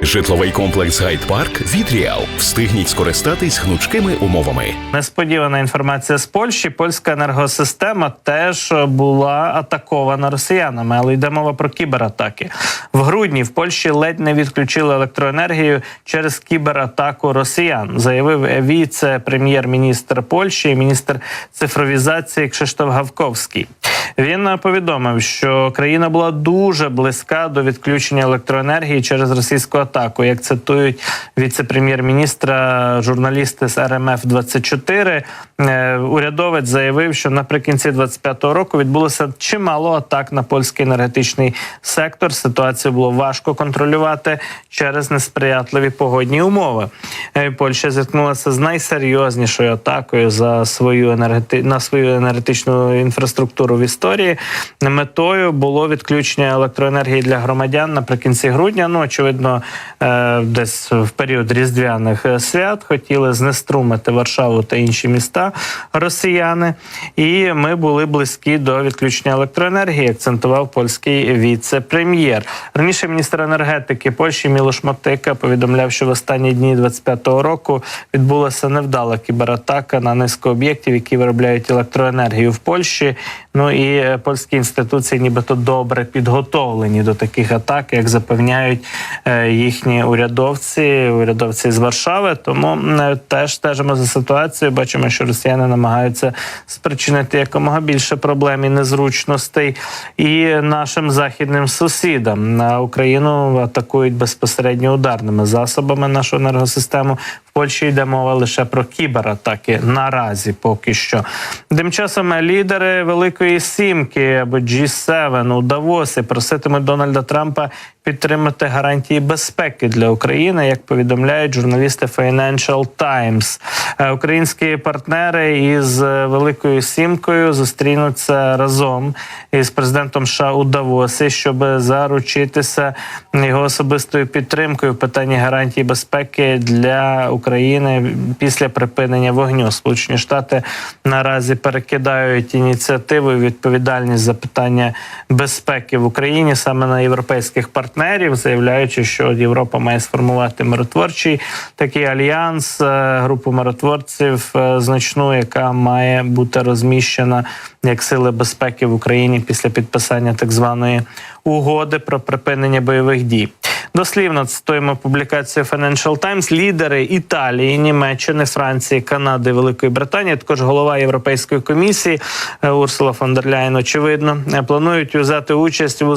Житловий комплекс Гайд-Парк Вітріал. Встигніть скористатись гнучкими умовами. Несподівана інформація з Польщі. Польська енергосистема теж була атакована росіянами, але йде мова про кібератаки. В грудні в Польщі ледь не відключили електроенергію через кібератаку росіян, заявив віце-прем'єр-міністр Польщі, і міністр цифровізації Кшиштоф Гавковський. Він е, повідомив, що країна була дуже близька до відключення електроенергії через російську атаку. Як цитують віце-прем'єр-міністра, журналісти з РМФ 24 е, урядовець заявив, що наприкінці 25-го року відбулося чимало атак на польський енергетичний сектор. Ситуацію було важко контролювати через несприятливі погодні умови. Е, Польща зіткнулася з найсерйознішою атакою за свою енергети... на свою енергетичну інфраструктуру в історії. Метою було відключення електроенергії для громадян наприкінці грудня. Ну очевидно, е, десь в період різдвяних е, свят хотіли знеструмити Варшаву та інші міста росіяни, і ми були близькі до відключення електроенергії. Акцентував польський віце-прем'єр. Раніше міністр енергетики Польщі Мілош Мотика повідомляв, що в останні дні 25-го року відбулася невдала кібератака на низку об'єктів, які виробляють електроенергію в Польщі. Ну і е, польські інституції, нібито добре підготовлені до таких атак, як запевняють е, їхні урядовці, урядовці з Варшави. Тому е, теж стежимо за ситуацією. Бачимо, що росіяни намагаються спричинити якомога більше проблем і незручностей і нашим західним сусідам на Україну атакують безпосередньо ударними засобами нашу енергосистему. Польщі йде мова лише про кібератаки наразі, поки що. Тим часом лідери Великої Сімки або G7 у Давосі проситимуть Дональда Трампа підтримати гарантії безпеки для України, як повідомляють журналісти Financial Times. Е, Українські партнери із Великою Сімкою зустрінуться разом із президентом США у Давосі, щоб заручитися його особистою підтримкою в питанні гарантій безпеки для України після припинення вогню. Сполучені Штати наразі перекидають ініціативу і відповідальність за питання безпеки в Україні саме на європейських партнерів, заявляючи, що Європа має сформувати миротворчий такий альянс, е, групу миротворців е, значну, яка має бути розміщена як сили безпеки в Україні після підписання так званої угоди про припинення бойових дій. Дослівно цитуємо публікацію Financial Times. Лідери Італії, Німеччини, Франції, Канади, Великої Британії, також голова Європейської комісії е, Урсула фон дер Ляйн, очевидно, е, планують взяти участь у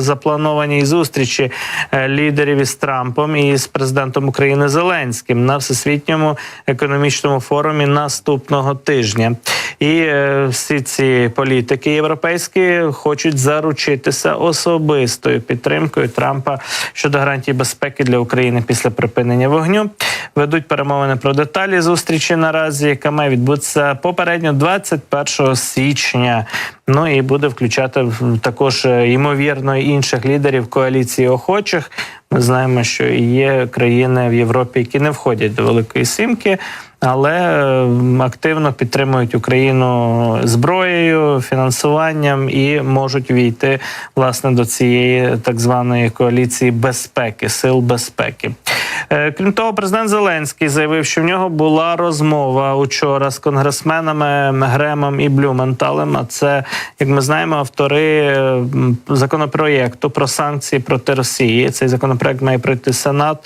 запланованій зустрічі е, лідерів із Трампом і з президентом України Зеленським на всесвітньому економічному форумі наступного тижня. І всі ці політики європейські хочуть заручитися особистою підтримкою Трампа щодо гарантій безпеки для України після припинення вогню. Ведуть перемовини про деталі зустрічі наразі, яка має відбутися попередньо 21 січня. Ну і буде включати також е, ймовірно інших лідерів коаліції охочих. Ми знаємо, що є країни в Європі, які не входять до Великої Сімки, але активно підтримують Україну зброєю, фінансуванням і можуть війти власне до цієї так званої коаліції безпеки, сил безпеки. Е, Крім того, президент Зеленський заявив, що в нього була розмова учора з конгресменами Гремом і Блюменталем. А це, як ми знаємо, автори е, законопроєкту про санкції проти Росії. Цей законопроект має пройти Сенат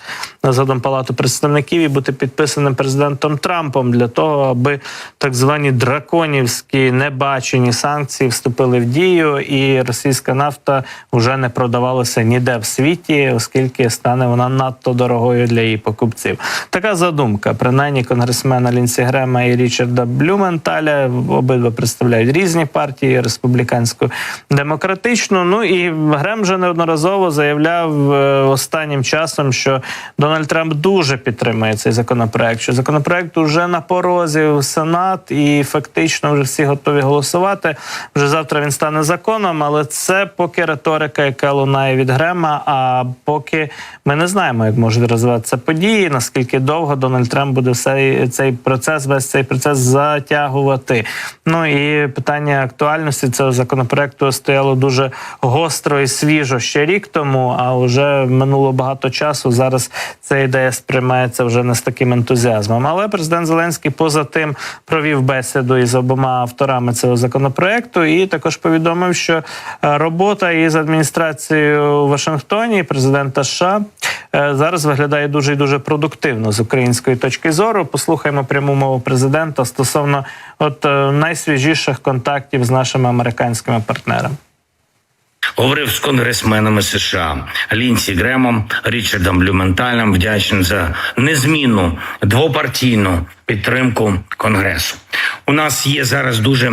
згодом Палату представників і бути підписаним президентом Трампом для того, аби так звані драконівські небачені санкції вступили в дію, і російська нафта вже не продавалася ніде в світі, оскільки стане вона надто дорогою для її покупців. Така задумка. Принаймні, конгресмена Лінсі Грема і Річарда Блюменталя обидва представляють різні партії республіканську демократичну. Ну і Грем вже неодноразово заявляв е, останнім часом, що Дональд Трамп дуже підтримує цей законопроект. Що законопроект уже на порозі в Сенат, і фактично вже всі готові голосувати. Вже завтра він стане законом, але це поки риторика, яка лунає від Грема. А поки ми не знаємо, як може розвиватися це події, наскільки довго Дональд Трамп буде все цей процес, весь цей процес затягувати. Ну і питання актуальності цього законопроекту стояло дуже гостро і свіжо ще рік тому. А вже минуло багато часу. Зараз ця ідея сприймається вже не з таким ентузіазмом. Але президент Зеленський поза тим провів бесіду із обома авторами цього законопроекту, і також повідомив, що е, робота із адміністрацією у Вашингтоні президента США е, зараз виглядає дуже і дуже продуктивно з української точки зору. Послухаємо пряму мову президента стосовно от е, найсвіжіших контактів з нашими американськими партнерами. Говорив з конгресменами США Лінсі Гремом, Річардом Блюменталем, вдячним за незмінну двопартійну підтримку Конгресу. У нас є зараз дуже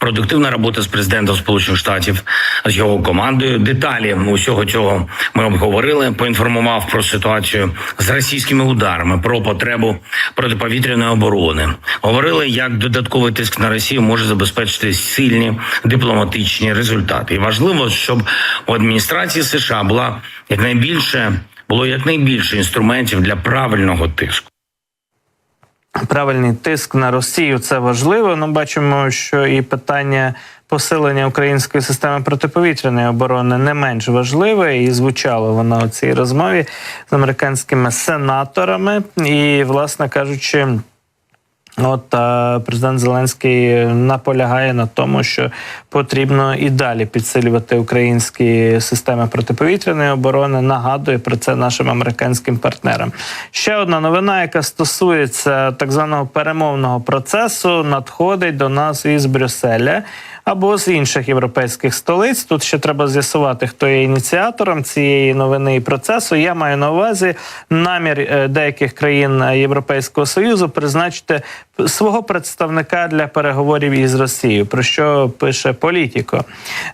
Продуктивна робота з президентом Сполучених Штатів з його командою. Деталі усього цього ми обговорили. Поінформував про ситуацію з російськими ударами, про потребу протиповітряної оборони. Говорили, як додатковий тиск на Росію може забезпечити сильні дипломатичні результати. І важливо, щоб у адміністрації США була якнайбільше було якнайбільше інструментів для правильного тиску. Правильний тиск на Росію це важливо. Ну бачимо, що і питання посилення української системи протиповітряної оборони не менш важливе, і звучало воно у цій розмові з американськими сенаторами. І, власне кажучи. От е, президент Зеленський наполягає на тому, що потрібно і далі підсилювати українські системи протиповітряної оборони. Нагадує про це нашим американським партнерам. Ще одна новина, яка стосується так званого перемовного процесу, надходить до нас із Брюсселя. Або з інших європейських столиць тут ще треба з'ясувати, хто є ініціатором цієї новини і процесу. Я маю на увазі намір е, деяких країн Європейського союзу призначити свого представника для переговорів із Росією. Про що пише Політіко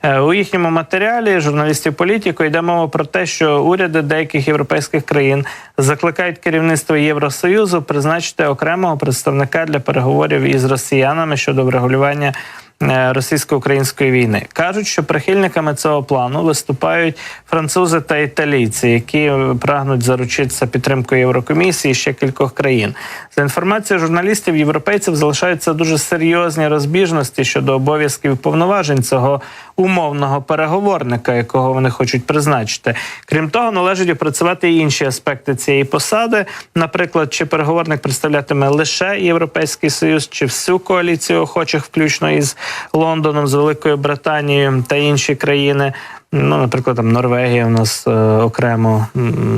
Е, у їхньому матеріалі журналістів Політіко йде мова про те, що уряди деяких європейських країн закликають керівництво Євросоюзу призначити окремого представника для переговорів із росіянами щодо врегулювання. Е, Російсько-української війни кажуть, що прихильниками цього плану виступають французи та італійці, які прагнуть заручитися підтримкою Єврокомісії ще кількох країн. За інформацією журналістів, європейців залишаються дуже серйозні розбіжності щодо обов'язків і повноважень цього умовного переговорника, якого вони хочуть призначити. Крім того, належить опрацювати і інші аспекти цієї посади. Наприклад, чи переговорник представлятиме лише Європейський Союз, чи всю коаліцію охочих, включно із Лондоном, з Великою Британією та інші країни. Ну, наприклад, там Норвегія у нас е, окремо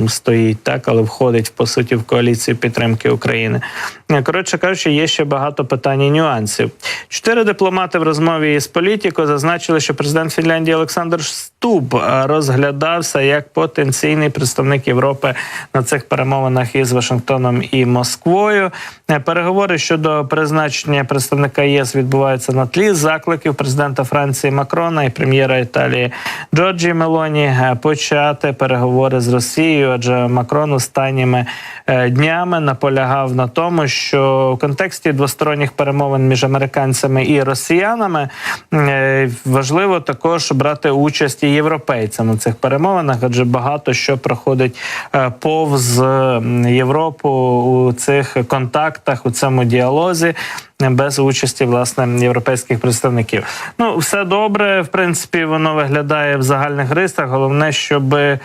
стоїть, так, але входить по суті в коаліцію підтримки України. Е, Коротше кажучи, є ще багато питань і нюансів. Чотири дипломати в розмові із політіко зазначили, що президент Фінляндії Олександр Стуб е, розглядався як потенційний представник Європи на цих перемовинах із Вашингтоном і Москвою. Переговори щодо призначення представника ЄС відбуваються на тлі закликів президента Франції Макрона і прем'єра Італії Джорджі Мелоні е, почати переговори з Росією, адже Макрон останніми е, днями наполягав на тому, що в контексті двосторонніх перемовин між американцями і росіянами е, важливо також брати участь і європейцям у цих перемовинах, адже багато що проходить повз Європу у цих контактах, у цьому діалозі. Без участі власне європейських представників. Ну все добре. В принципі, воно виглядає в загальних рисах. Головне, щоб е,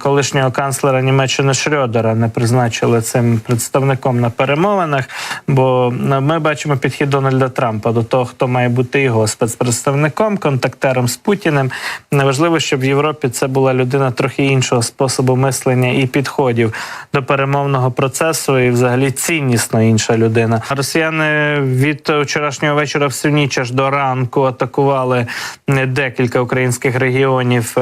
колишнього канцлера Німеччини Шрёдера не призначили цим представником на перемовинах. Бо е, ми бачимо підхід Дональда Трампа до того, хто має бути його спецпредставником, контактером з Путіним. Неважливо, щоб в Європі це була людина трохи іншого способу мислення і підходів до перемовного процесу, і взагалі ціннісно інша людина. Росіяни від вчорашнього вечора в ніч аж до ранку атакували е, декілька українських регіонів.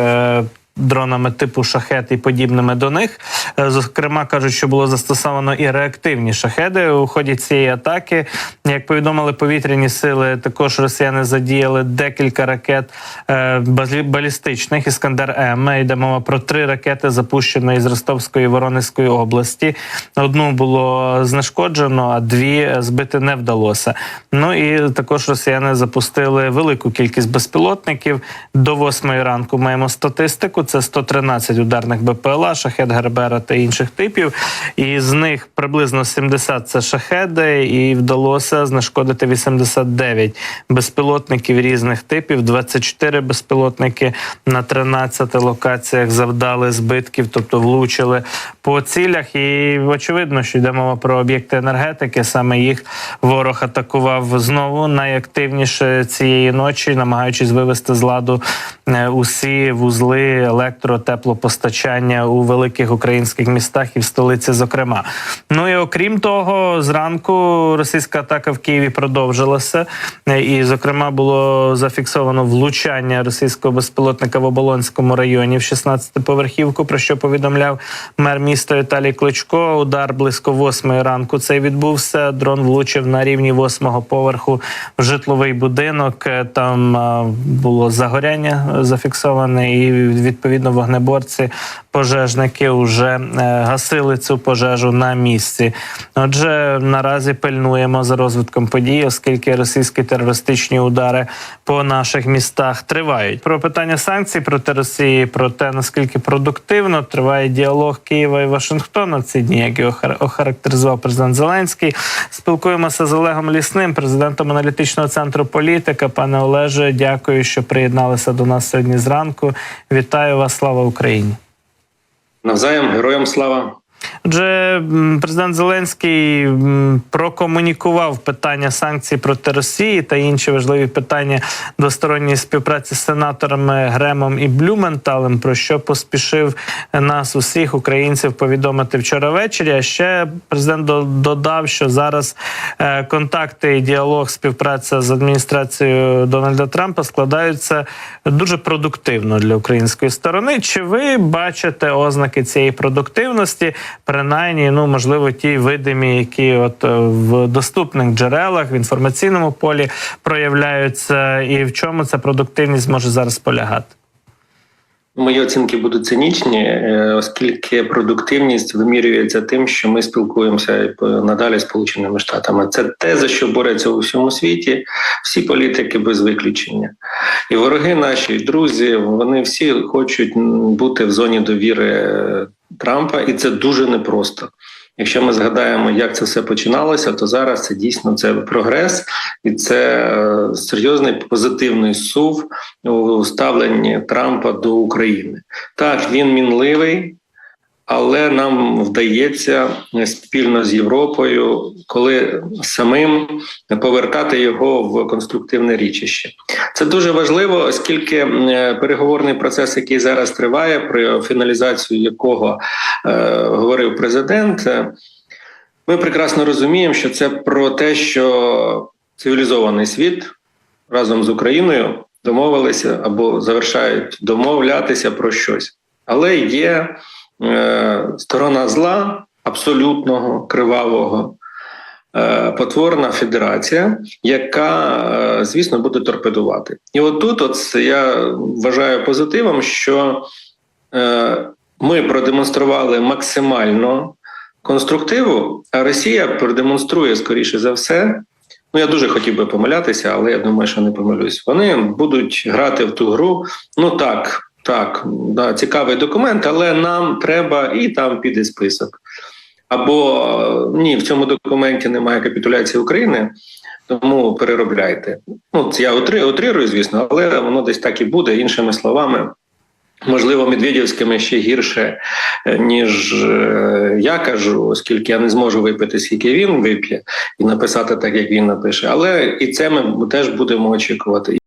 Дронами типу шахет і подібними до них, Е, зокрема кажуть, що було застосовано і реактивні шахеди у ході цієї атаки. Як повідомили повітряні сили, також росіяни задіяли декілька ракет е, балістичних іскандер М. Йде мова про три ракети, запущені із Ростовської Воронезької області. Одну було знешкоджено, а дві збити не вдалося. Ну і також росіяни запустили велику кількість безпілотників. До восьмої ранку маємо статистику. Року. Це 113 ударних БПЛА, шахет Гербера та інших типів. І з них приблизно 70 – це шахеди, і вдалося знешкодити 89 безпілотників різних типів, 24 безпілотники на 13 локаціях завдали збитків, тобто влучили по цілях. І очевидно, що йде мова про об'єкти енергетики. Саме їх ворог атакував знову найактивніше цієї ночі, намагаючись вивести з ладу е, усі вузли електро, теплопостачання у великих українських містах і в столиці, зокрема. Ну і окрім того, зранку російська атака в Києві продовжилася, і, зокрема, було зафіксовано влучання російського безпілотника в Оболонському районі в 16-поверхівку, про що повідомляв мер міста Віталій Кличко. Удар близько 8 ранку. Цей відбувся. Дрон влучив на рівні 8-го поверху в житловий будинок. Там було загоряння зафіксоване, і відповідно вогнеборці пожежники вже е, гасили цю пожежу на місці. Отже, наразі пильнуємо за розвитком подій, оскільки російські терористичні удари по наших містах тривають. Про питання санкцій проти Росії, про те наскільки продуктивно триває діалог Києва і Вашингтона ці дні, як його хар- охарактеризував президент Зеленський. Спілкуємося з Олегом Лісним, президентом аналітичного центру політика. Пане Олеже, дякую, що приєдналися до нас сьогодні зранку. Вітаю вас, слава Україні. Навзаєм героям слава. Отже, президент Зеленський прокомунікував питання санкцій проти Росії та інші важливі питання двосторонньої співпраці з сенаторами Гремом і Блюменталем, про що поспішив нас усіх українців повідомити вчора ввечері. А ще президент додав, що зараз е, контакти і діалог, співпраця з адміністрацією Дональда Трампа складаються дуже продуктивно для української сторони. Чи ви бачите ознаки цієї продуктивності? Принаймні, ну можливо, ті видимі, які от е, в доступних джерелах в інформаційному полі проявляються, і в чому ця продуктивність може зараз полягати? Мої оцінки будуть цинічні, е, оскільки продуктивність вимірюється тим, що ми спілкуємося по- надалі з Сполученими Штатами. Це те, за що бореться у всьому світі, всі політики без виключення. І вороги наші, друзі, вони всі хочуть бути в зоні довіри е, Трампа, і це дуже непросто. Якщо ми згадаємо, як це все починалося, то зараз це дійсно це прогрес, і це е, серйозний позитивний сув у ставленні Трампа до України. Так, він мінливий, але нам вдається спільно з Європою, коли самим повертати його в конструктивне річище. Це дуже важливо, оскільки е, переговорний процес, який зараз триває, про фіналізацію якого е, говорив президент. е, Ми прекрасно розуміємо, що це про те, що цивілізований світ разом з Україною домовилися або завершають домовлятися про щось. Але є сторона зла абсолютного кривавого. е, Потворна федерація, яка, е, звісно, буде торпедувати. І отут, от я вважаю позитивом, що е, ми продемонстрували максимально конструктиву, а Росія продемонструє скоріше за все. Ну, я дуже хотів би помилятися, але я думаю, що не помилюсь. Вони будуть грати в ту гру. Ну так, так, да, цікавий документ, але нам треба і там піде список. Або е, ні, в цьому документі немає капітуляції України, тому переробляйте. Ну, це я утри- утрирую, звісно, але воно десь так і буде, іншими словами. Можливо, Медведівськими ще гірше, е, ніж е, я кажу, оскільки я не зможу випити, скільки він вип'є, і написати так, як він напише. Але і це ми теж будемо очікувати.